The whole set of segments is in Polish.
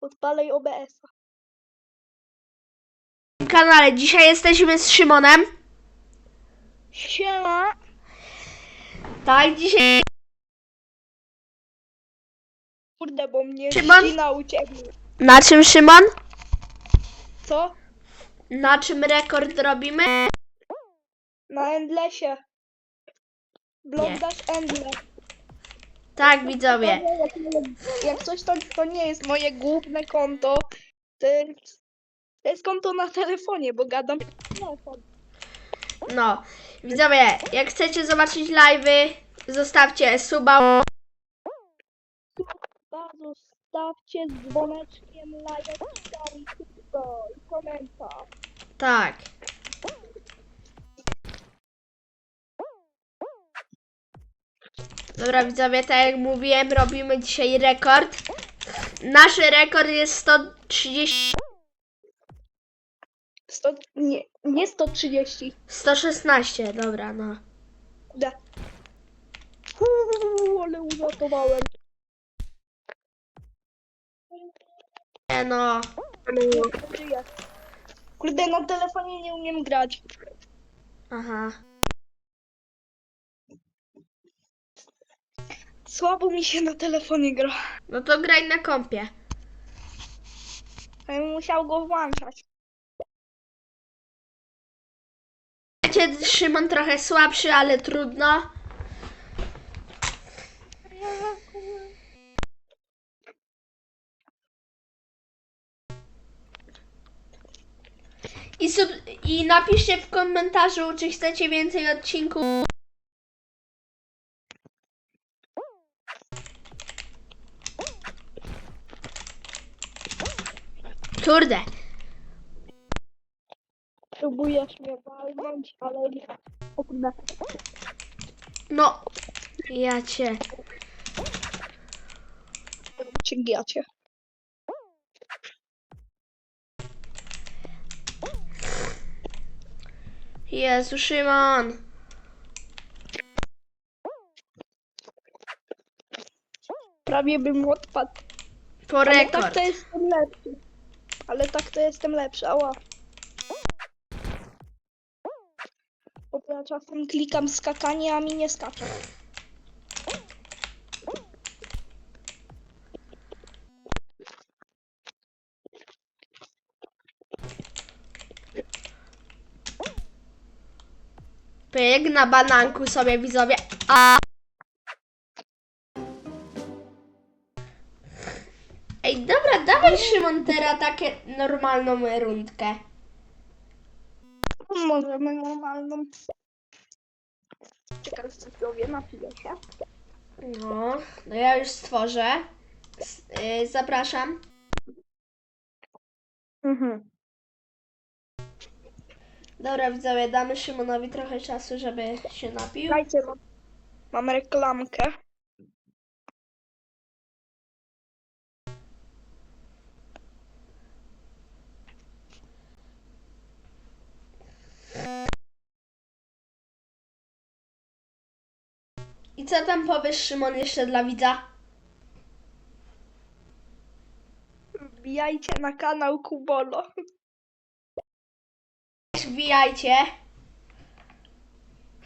Odpalaj OBS-a. kanale. Dzisiaj jesteśmy z Szymonem. Siema. Tak, dzisiaj. Kurde, bo mnie Szymon? ścina ucieknie. Na czym Szymon? Co? Na czym rekord robimy? Na Endlessie. Dash Endless. Tak, widzowie. Jak, jak coś to, to nie jest moje główne konto. To jest, to jest konto na telefonie, bo gadam telefon. No, widzowie, jak chcecie zobaczyć live'y, zostawcie suba. Bardzo stawcie z dzwoneczkiem, szybko i komentarz. Tak. Dobra, widzowie, tak jak mówiłem, robimy dzisiaj rekord. Nasz rekord jest 130, 100, nie, nie 130. 116, dobra, no. Kurde. Uuu, ale uratowałem. Nie no, Żyję. Kurde, na telefonie nie umiem grać. aha. Słabo mi się na telefonie gra. No to graj na kompie. Ja bym musiał go włączać. Wiecie, Szymon trochę słabszy, ale trudno. I, sub, I napiszcie w komentarzu, czy chcecie więcej odcinków. Kurde. Próbujesz mnie walnąć, ale nie. O kurde. No. Ja cię. Cięgiacie. Jezu, Szymon. Prawie bym odpadł. Po Ale tak rekord. to jestem lepszy. Ale tak to jestem lepszy, ała. Bo ja czasem klikam skakanie, a mi nie skacze. Pyk na bananku sobie widzowie. A. Ej, dobra, dawaj Szymon teraz takie normalną rundkę. Możemy normalną. Czekaj, sobie napiję się. No, no ja już stworzę. S- y, zapraszam. Mhm. Dobra widzowie, damy Szymonowi trochę czasu, żeby się napił. Dajcie, mam, mam reklamkę. I co tam powiesz Szymon jeszcze dla widza? Wbijajcie na kanał Kubolo. Wbijajcie.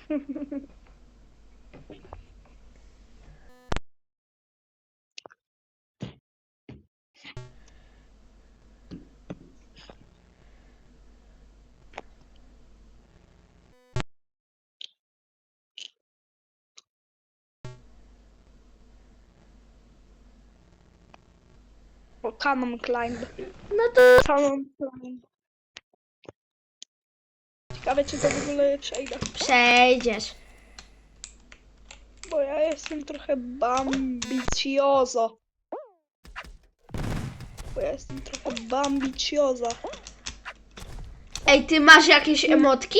O, Canon Climb. No to Canon Climb. Ciekawe, czy to w ogóle przejdę. przejdziesz. Bo ja jestem trochę bambiciozo. Bo ja jestem trochę bambicioza. Ej, ty masz jakieś emotki?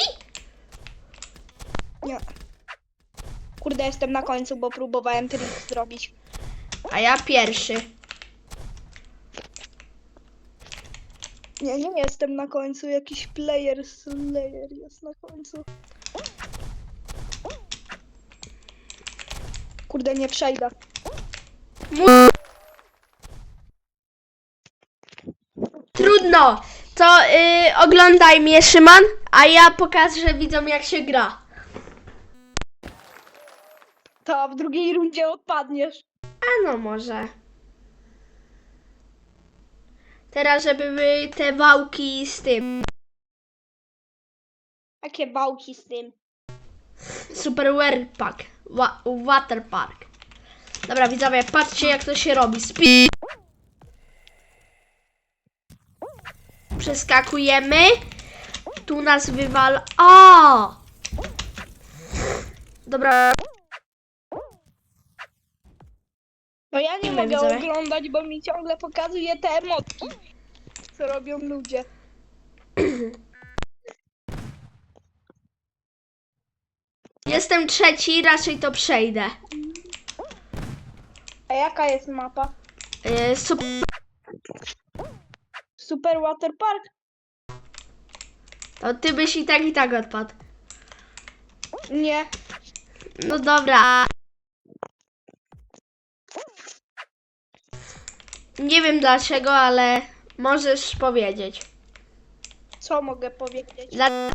Nie. Kurde, jestem na końcu, bo próbowałem trik zrobić. A ja pierwszy. Nie, nie jestem na końcu. Jakiś player slayer jest na końcu. Kurde, nie przejdę. Trudno. To y, oglądaj mnie, Szymon, a ja pokażę widzom, jak się gra. To w drugiej rundzie odpadniesz. A no może. Teraz, żeby były te wałki z tym. Jakie bałki z tym. Super Wear Park. Wa water Park. Dobra, widzowie, patrzcie jak to się robi. Spi Przeskakujemy. Tu nas wywala. O! Dobra. No ja nie mogę widzowie. oglądać, bo mi ciągle pokazuje te emotki, co robią ludzie. Jestem trzeci, raczej to przejdę. A jaka jest mapa? Yy, sup Super Water Park? to ty byś i tak i tak odpadł. Nie. No dobra. Nie wiem dlaczego, ale możesz powiedzieć. Co mogę powiedzieć? Dla,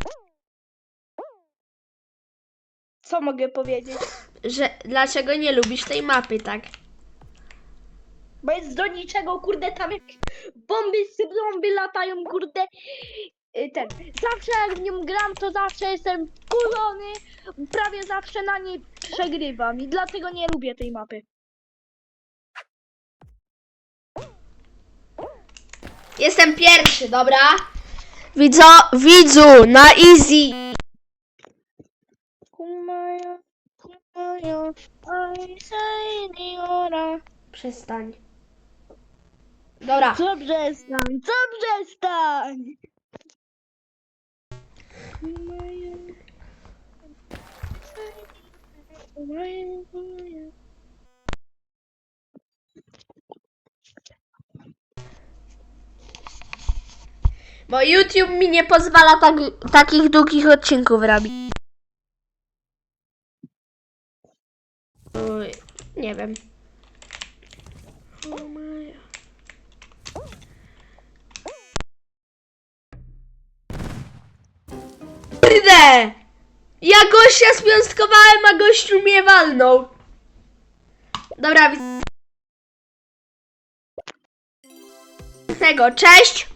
Co mogę powiedzieć? że, dlaczego nie lubisz tej mapy, tak? Bo jest do niczego, kurde, tam jak bomby z zombie latają, kurde. Y, Ten. Zawsze jak w nią gram, to zawsze jestem wkurzony. Prawie zawsze na niej przegrywam i dlatego nie lubię tej mapy. Jestem pierwszy, dobra? Widzo, widzu, na easy. Kumaja, kumaja, aj, seniora. Przestań. Dobra. Co przestań, co przestań! Kumaja. Bo YouTube mi nie pozwala tak, takich długich odcinków robić. Nie wiem. Kurde! Ja gościa spiąstkowałem, a gościu mnie walnął. Dobra, widz- tego, cześć!